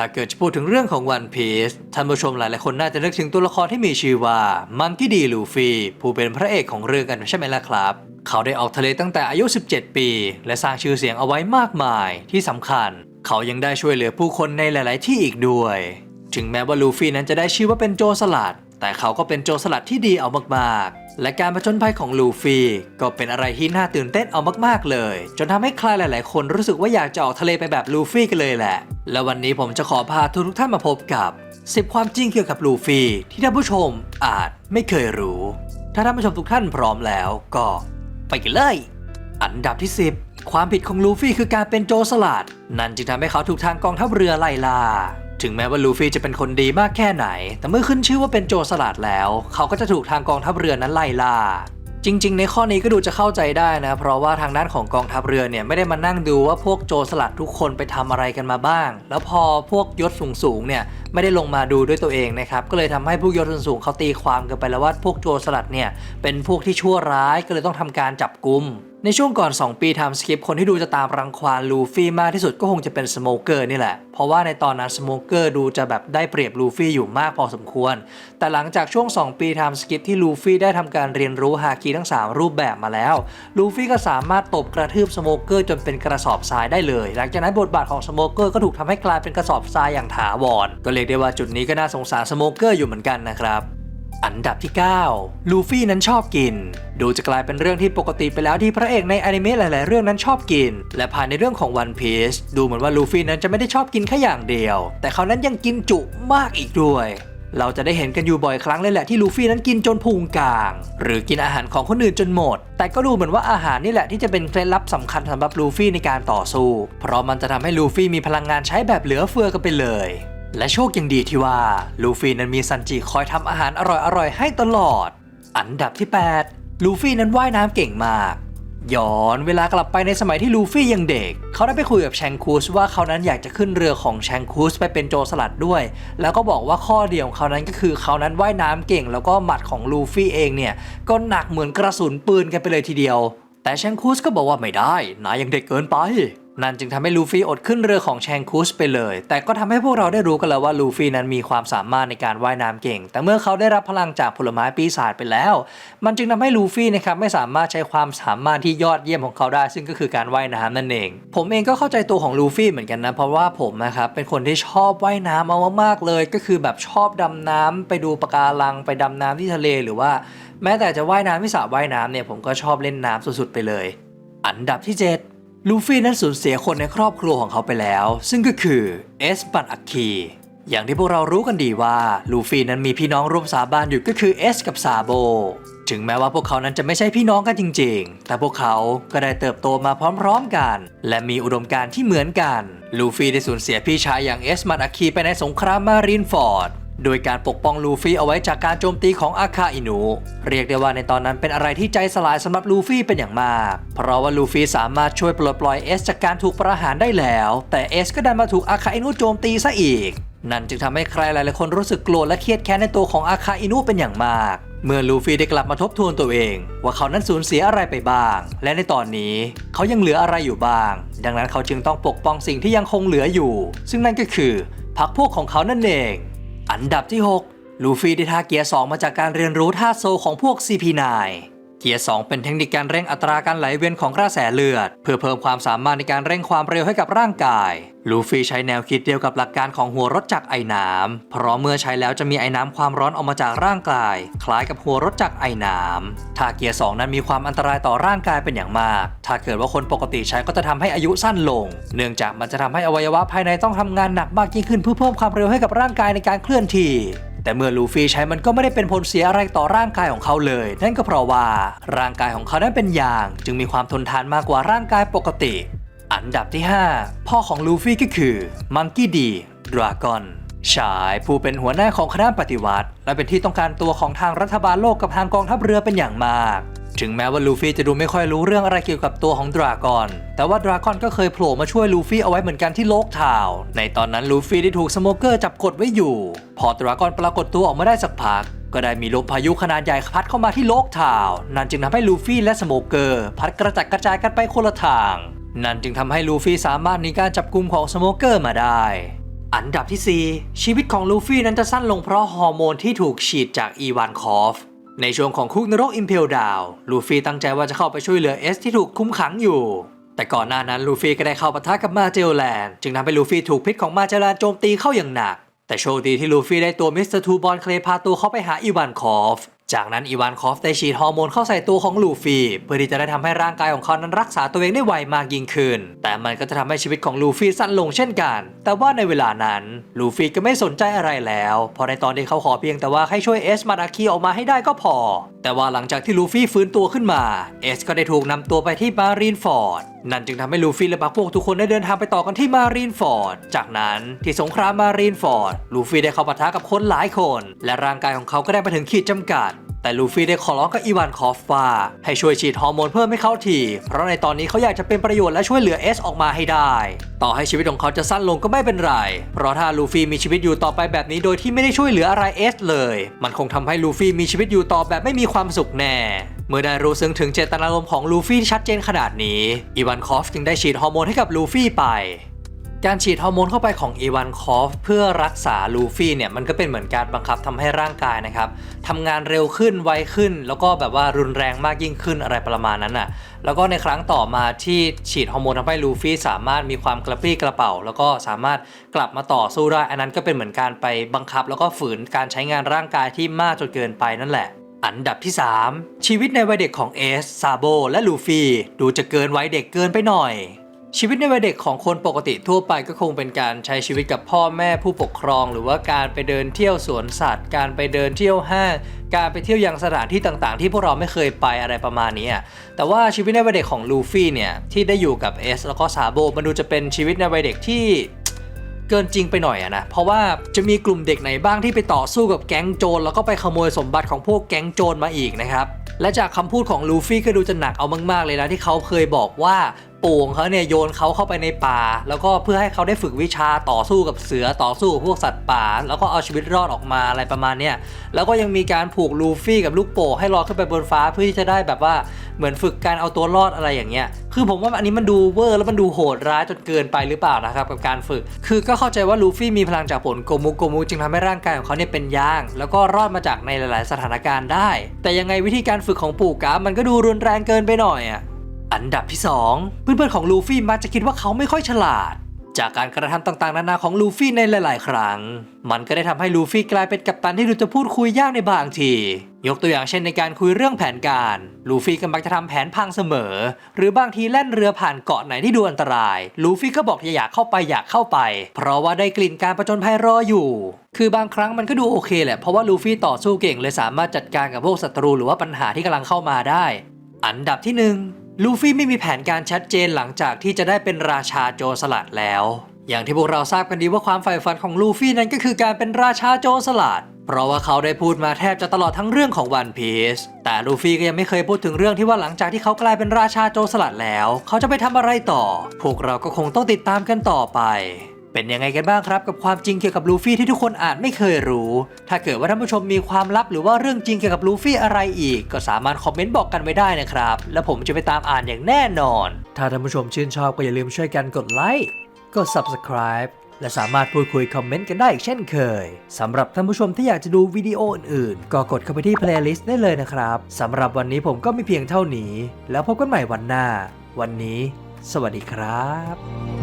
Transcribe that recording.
ถ้าเกิดจะพูดถึงเรื่องของวันพีซท่านผู้ชมหลายๆคนน่าจะนึกถึงตัวละครที่มีชื่อว่ามังกี้ดีลูฟี่ผู้เป็นพระเอกของเรื่องกันใช่ไหมล่ะครับ เขาได้ออกทะเลตั้งแต่อายุ 17 ปี และสร้างชื่อเสียงเอาไว้มากมายที่สำคัญ เขายังได้ช่วยเหลือผู้คนในหลาย ๆ ที่อีกด้วย ถึงแม้ว่าลูฟี่นั้นจะได้ชื่อว่าเป็นโจรสลัด แต่เขาก็เป็นโจรสลัดที่ดีเอามากๆ และการผจญภัยของลูฟี่ก็เป็นอะไรที่น่าตื่นเต้นเอามากๆเลย จนทำให้ใครหลาย ๆ คนรู้สึกว่าอยากจะออกทะเลไปแบบลูฟี่กันเลยแหละ และวันนี้ผมจะขอพาทุกท่านมาพบกับ 10 ความจริงเกี่ยวกับลูฟี่ที่ท่านผู้ชมอาจไม่เคยรู้ ถ้าท่านผู้ชมทุกท่านพร้อมแล้วก็ ไปกันเลย อันดับที่ 10 ความผิดของลูฟี่คือการเป็นโจรสลัด นั่นจึงทำให้เขาถูกทางกองทัพเรือไล่ล่า ถึงแม้ว่าลูฟี่จะเป็นคนดีมากแค่ไหน แต่เมื่อขึ้นชื่อว่าเป็นโจรสลัดแล้ว เขาก็จะถูกทางกองทัพเรือนั้นไล่ล่าจริง ๆ ในข้อนี้ก็ดูจะเข้าใจได้นะ เพราะว่าทางด้านของกองทัพเรือเนี่ยไม่ได้มานั่งดูว่าพวกโจรสลัดทุกคนไปทำอะไรกันมาบ้าง แล้วพอพวกยศสูงๆเนี่ยไม่ได้ลงมาดูด้วยตัวเองนะครับ ก็เลยทำให้ผู้ยศสูงๆเขาตีความกันไปแล้วว่าพวกโจรสลัดเนี่ยเป็นพวกที่ชั่วร้ายก็เลยต้องทำการจับกุม ในช่วงก่อน 2 ปีทำสคริปต์คนที่ดูจะตามรังควานลูฟี่มากที่สุดก็คงจะเป็นสโมเกอร์นี่แหละ เพราะว่าในตอนนั้นสโมเกอร์ดูจะแบบได้เปรียบลูฟี่อยู่มากพอสมควร แต่หลังจากช่วง 2 ปีทำสคริปต์ที่ลูฟี่ได้ทำการเรียนรู้ฮาคิทั้ง 3 รูปแบบมาแล้ว ลูฟี่ก็สามารถตบกระทืบสโมเกอร์จนเป็นกระสอบทรายได้เลย หลังจากนั้นบทบาทของสโมเกอร์ก็ถูกทำให้กลายเป็นกระสอบทรายอย่างถาวร ก็เรียกได้ว่าจุดนี้ก็น่าสงสารสโมเกอร์อยู่เหมือนกันนะครับ อันดับที่ 9 ลูฟี่นั้นชอบกิน ดูจะกลายเป็นเรื่องที่ปกติไปแล้วที่พระเอกในอนิเมะหลาย ๆ เรื่องนั้นชอบกิน และภายในเรื่องของ One Piece ดูเหมือนว่าลูฟี่นั้นจะไม่ได้ชอบกินแค่อย่างเดียว แต่เขานั้นยังกินจุมากอีกด้วย เราจะได้เห็นกันอยู่บ่อยครั้งเลยแหละที่ลูฟี่นั้นกินจนพุงกลาง หรือกินอาหารของคนอื่นจนหมด แต่ก็ดูเหมือนว่าอาหารนี่แหละที่จะเป็นเคล็ดลับสำคัญสำหรับลูฟี่ในการต่อสู้ เพราะมันจะทำให้ลูฟี่มีพลังงานใช้แบบเหลือเฟือกันไปเลย และโชคยังดีที่ว่าลูฟี่นั้นมีซันจิคอยทำอาหารอร่อยๆให้ตลอด อันดับที่ 8 ลูฟี่นั้นว่ายน้ำเก่งมากย้อนเวลากลับไปในสมัยที่ลูฟี่ยังเด็ก เขาได้ไปคุยกับแชงคูสว่าเขานั้นอยากจะขึ้นเรือของแชงคูสไปเป็นโจรสลัดด้วย แล้วก็บอกว่าข้อเดียวของเขานั้นก็คือเขานั้นว่ายน้ำเก่ง แล้วก็หมัดของลูฟี่เองเนี่ย ก็หนักเหมือนกระสุนปืนกันไปเลยทีเดียว แต่แชงคูสก็บอกว่าไม่ได้นายยังเด็กเกินไป นั่นจึงทำให้ลูฟี่อดขึ้นเรือของแชงคูสไปเลย แต่ก็ทำให้พวกเราได้รู้กันแล้วว่าลูฟี่นั้นมีความสามารถในการว่ายน้ำเก่ง แต่เมื่อเขาได้รับพลังจากผลไม้ปีศาจไปแล้ว มันจึงทำให้ลูฟี่นะครับไม่สามารถใช้ความสามารถที่ยอดเยี่ยมของเขาได้ ซึ่งก็คือการว่ายน้ำนั่นเอง ผมเองก็เข้าใจตัวของลูฟี่เหมือนกันนะ เพราะว่าผมนะครับเป็นคนที่ชอบว่ายน้ำเอามากๆเลย ก็คือแบบชอบดำน้ำไปดูปะการังไปดำน้ำที่ทะเลหรือว่า แม้แต่จะว่ายน้ำที่สระว่ายน้ำเนี่ยผมก็ชอบเล่นน้ำสุดๆไปเลย อันดับที่ 7 ลูฟี่นั้นสูญเสียคนในครอบครัวของเขาไปแล้ว ซึ่งก็คือเอสปันอัคคีอย่างที่พวกเรารู้กันดีว่าลูฟี่นั้นมีพี่น้องร่วมสาบานอยู่ก็คือเอสกับซาโบ ถึงแม้ว่าพวกเขานั้นจะไม่ใช่พี่น้องกันจริง ๆ แต่พวกเขาก็ได้เติบโตมาพร้อมๆกัน และมีอุดมการณ์ที่เหมือนกัน ลูฟี่ได้สูญเสียพี่ชายอย่างเอสมันอัคคีไปในสงครามมารีนฟอร์ด โดยการปกป้องลูฟี่เอาไว้จากการโจมตีของอาคาอินุ เรียกได้ว่าในตอนนั้นเป็นอะไรที่ใจสลายสำหรับลูฟี่เป็นอย่างมาก เพราะว่าลูฟี่สามารถช่วยปลดปล่อยเอสจากการถูกประหารได้แล้ว แต่เอสก็ดันมาถูกอาคาอินุโจมตีซะอีก นั่นจึงทำให้ใครหลายๆคนรู้สึกโกรธและเครียดแค้นในตัวของอาคาอินุเป็นอย่างมากเมื่อลูฟี่ได้กลับมาทบทวนตัวเอง ว่าเขานั้นสูญเสียอะไรไปบ้าง และในตอนนี้เขายังเหลืออะไรอยู่บ้าง ดังนั้นเขาจึงต้องปกป้องสิ่งที่ยังคงเหลืออยู่ ซึ่งนั่นก็คือพรรคพวกของเขานั่นเอง อันดับที่ 6 ลูฟี่ได้ท่าเกียร์ 2 มาจากการเรียนรู้ท่าโซของพวก CP9 เกียร์ 2 เป็นเทคนิคการเร่งอัตราการไหลเวียนของกระแสเลือด เพื่อเพิ่มความสามารถในการเร่งความเร็วให้กับร่างกาย ลูฟี่ใช้แนวคิดเดียวกับหลักการของหัวรถจักรไอ้น้ำ เพราะเมื่อใช้แล้วจะมีไอ้น้ำความร้อนออกมาจากร่างกาย คล้ายกับหัวรถจักรไอ้น้ำท่าเกียร์ 2 นั้นมีความอันตรายต่อร่างกายเป็นอย่างมาก ถ้าเกิดว่าคนปกติใช้ก็จะทำให้อายุสั้นลง เนื่องจากมันจะทำให้อวัยวะภายในต้องทำงานหนักมากยิ่งขึ้นเพื่อเพิ่มความเร็วให้กับร่างกายในการเคลื่อนที่ แต่เมื่อลูฟี่ใช้มันก็ไม่ได้เป็นผลเสียอะไรต่อร่างกายของเขาเลย นั่นก็เพราะว่าร่างกายของเขานั้นเป็นยาง จึงมีความทนทานมากกว่าร่างกายปกติ อันดับที่ 5 พ่อของลูฟี่ก็คือมังกี้ดีดราก้อนชายผู้เป็นหัวหน้าของคณะปฏิวัติ และเป็นที่ต้องการตัวของทางรัฐบาลโลกกับทางกองทัพเรือเป็นอย่างมาก ถึงแม้ว่าลูฟี่จะดูไม่ค่อยรู้เรื่องอะไรเกี่ยวกับตัวของดราก้อน แต่ว่าดราก้อนก็เคยโผล่มาช่วยลูฟี่เอาไว้เหมือนกันที่โลกทาว ในตอนนั้นลูฟี่ได้ถูกสโมเกอร์จับกดไว้อยู่ พอดราก้อนปรากฏตัวออกมาได้สักพัก ก็ได้มีลมพายุขนาดใหญ่พัดเข้ามาที่โลกทาว นั่นจึงทำให้ลูฟี่และสโมเกอร์พัดกระจัดกระจายกันไปคนละทาง นั่นจึงทำให้ลูฟี่สามารถหนีการจับกลุ่มของสโมเกอร์มาได้อันดับที่ 4 ชีวิตของลูฟี่นั้นจะสั้นลงเพราะฮอร์โมนที่ถูกฉีดจากอีวานคอฟ ในช่วงของคุกนรกอิมเพลดาวลูฟี่ตั้งใจว่าจะเข้าไปช่วยเหลือเอสที่ถูกคุมขังอยู่ แต่ก่อนหน้านั้นลูฟี่ก็ได้เข้าปะทะกับมาเจลแลนจึงทำให้ลูฟี่ถูกพิษของมาเจลแลนโจมตีเข้าอย่างหนัก แต่โชคดีที่ลูฟี่ได้ตัวมิสเตอร์ทูบอลเคลพาตัวเขาไปหาอีวานคอฟ จากนั้นอีวานคอฟได้ฉีดฮอร์โมนเข้าใส่ตัวของลูฟี่เพื่อที่จะได้ทำให้ร่างกายของเขานั้นรักษาตัวเองได้ไวมากยิ่งขึ้น แต่มันก็จะทำให้ชีวิตของลูฟี่สั้นลงเช่นกัน แต่ว่าในเวลานั้นลูฟี่ก็ไม่สนใจอะไรแล้วเพราะในตอนที่เขาขอเพียงแต่ว่าให้ช่วยเอสมาดาคีออกมาให้ได้ก็พอ แต่ว่าหลังจากที่ลูฟี่ฟื้นตัวขึ้นมาเอสก็ได้ถูกนำตัวไปที่มารีนฟอร์ดนั่นจึงทำให้ลูฟี่และบักพวกทุกคนได้เดินทางไปต่อกันที่มารีนฟอร์ด จากนั้นที่สงครามมารีนฟอร์ด ลูฟี่ได้เข้าปะทะกับคนหลายคน และร่างกายของเขาก็ได้ไปถึงขีดจำกัด แต่ลูฟี่ได้ขอร้องกับอีวานคอฟว่าให้ช่วยฉีดฮอร์โมนเพิ่มให้เขาที เพราะในตอนนี้เขาอยากจะเป็นประโยชน์และช่วยเหลือเอสออกมาให้ได้ ต่อให้ชีวิตของเขาจะสั้นลงก็ไม่เป็นไร เพราะถ้าลูฟี่มีชีวิตอยู่ต่อไปแบบนี้โดยที่ไม่ได้ช่วยเหลืออะไรเอสเลย มันคงทำให้ลูฟี่มีชีวิตอยู่ต่อแบบไม่มีความสุขแน่ เมื่อได้รู้ซึ้งถึงเจตนารมณ์ของลูฟี่ที่ชัดเจนขนาดนี้อีวานคอฟจึงได้ฉีดฮอร์โมนให้กับลูฟี่ไป การฉีดฮอร์โมนเข้าไปของอีวานคอฟเพื่อรักษาลูฟี่เนี่ยมันก็เป็นเหมือนการบังคับทำให้ร่างกายนะครับทำงานเร็วขึ้นไวขึ้น แล้วก็แบบว่ารุนแรงมากยิ่งขึ้นอะไรประมาณนั้นน่ะแล้วก็ในครั้งต่อมาที่ฉีดฮอร์โมนทำให้ลูฟี่สามารถมีความกระปรี้กระเป๋า แล้วก็สามารถกลับมาต่อสู้ได้อันนั้นก็เป็นเหมือนการไปบังคับ แล้วก็ฝืนการใช้งานร่างกายที่มากจนเกินไปนั่นแหละ อันดับที่ 3 ชีวิตในวัยเด็กของเอส ซาโบ และลูฟี่ดูจะเกินวัยเด็กเกินไปหน่อย ชีวิตในวัยเด็กของคนปกติทั่วไปก็คงเป็นการใช้ชีวิตกับพ่อแม่ผู้ปกครอง หรือว่าการไปเดินเที่ยวสวนสัตว์ การไปเดินเที่ยวห้างการไปเที่ยวยังสถานที่ต่างๆ ที่พวกเราไม่เคยไปอะไรประมาณนี้ แต่ว่าชีวิตในวัยเด็กของลูฟี่เนี่ยที่ได้อยู่กับเอสแล้วก็ซาโบมันดูจะเป็นชีวิตในวัยเด็กที่ เกินจริงไปหน่อยอะนะ เพราะว่าจะมีกลุ่มเด็กไหนบ้างที่ไปต่อสู้กับแก๊งโจรแล้วก็ไปขโมยสมบัติของพวกแก๊งโจรมาอีกนะครับและจากคำพูดของลูฟี่ก็ดูจะหนักเอามากๆเลยนะที่เขาเคยบอกว่า ปู่ของเขาเนี่ยโยนเขาเข้าไปในป่า แล้วก็เพื่อให้เขาได้ฝึกวิชาต่อสู้กับเสือต่อสู้กับพวกสัตว์ป่า แล้วก็เอาชีวิตรอดออกมาอะไรประมาณเนี้ยแล้วก็ยังมีการผูกลูฟี่กับลูกโป่งให้ลอยขึ้นไปบนฟ้าเพื่อที่จะได้แบบว่าเหมือนฝึกการเอาตัวรอดอะไรอย่างเงี้ยคือผมว่าอันนี้มันดูเวอร์แล้วมันดูโหดร้ายจนเกินไปหรือเปล่านะครับกับการฝึก คือก็เข้าใจว่าลูฟี่มีพลังจากผลโกมุโกมุจึงทำให้ร่างกายของเขาเนี่ยเป็นยาง แล้วก็รอดมาจากในหลาย ๆ สถานการณ์ได้ แต่ยังไงวิธีการฝึกของปู่กามันก็ดูรุนแรงเกินไปหน่อยอะ อันดับที่ 2 เพื่อนๆของลูฟี่มักจะคิดว่าเขาไม่ค่อยฉลาด จากการกระทำต่างๆ นานาของลูฟี่ในหลาย ๆ ครั้ง มันก็ได้ทำให้ลูฟี่กลายเป็นกัปตันที่ดูจะพูดคุยยากในบางที ยกตัวอย่างเช่นในการคุยเรื่องแผนการ ลูฟี่ก็มักจะทำแผนพังเสมอ หรือบางทีแล่นเรือผ่านเกาะไหนที่ดูอันตราย ลูฟี่ก็บอกอยากเข้าไปอยากเข้าไป เพราะว่าได้กลิ่นการประจนภัยรออยู่ คือบางครั้งมันก็ดูโอเคแหละ เพราะว่าลูฟี่ต่อสู้เก่งเลยสามารถจัดการกับพวกศัตรูหรือว่าปัญหาที่กำลังเข้ามาได้ อันดับที่หนึ่ง ลูฟี่ไม่มีแผนการชัดเจนหลังจากที่จะได้เป็นราชาโจรสลัดแล้ว อย่างที่พวกเราทราบกันดีว่าความใฝ่ฝันของลูฟี่นั้นก็คือการเป็นราชาโจรสลัดเพราะว่าเขาได้พูดมาแทบจะตลอดทั้งเรื่องของวันพีซแต่ลูฟี่ก็ยังไม่เคยพูดถึงเรื่องที่ว่าหลังจากที่เขากลายเป็นราชาโจรสลัดแล้ว เขาจะไปทำอะไรต่อ พวกเราก็คงต้องติดตามกันต่อไป เป็นยังไงกันบ้างครับกับความจริงเกี่ยวกับลูฟี่ที่ทุกคนอาจไม่เคยรู้ ถ้าเกิดว่าท่านผู้ชมมีความลับหรือว่าเรื่องจริงเกี่ยวกับลูฟี่อะไรอีก ก็สามารถคอมเมนต์บอกกันไว้ได้นะครับ แล้วผมจะไปตามอ่านอย่างแน่นอน ถ้าท่านผู้ชมชื่นชอบก็อย่าลืมช่วยกันกดไลค์กด subscribe และสามารถพูดคุยคอมเมนต์กันได้อีกเช่นเคยสำหรับท่านผู้ชมที่อยากจะดูวิดีโออื่นๆ ก็กดเข้าไปที่ playlist ได้เลยนะครับสำหรับวันนี้ผมก็มีเพียงเท่านี้ แล้วพบกันใหม่วันหน้า วันนี้ สวัสดีครับ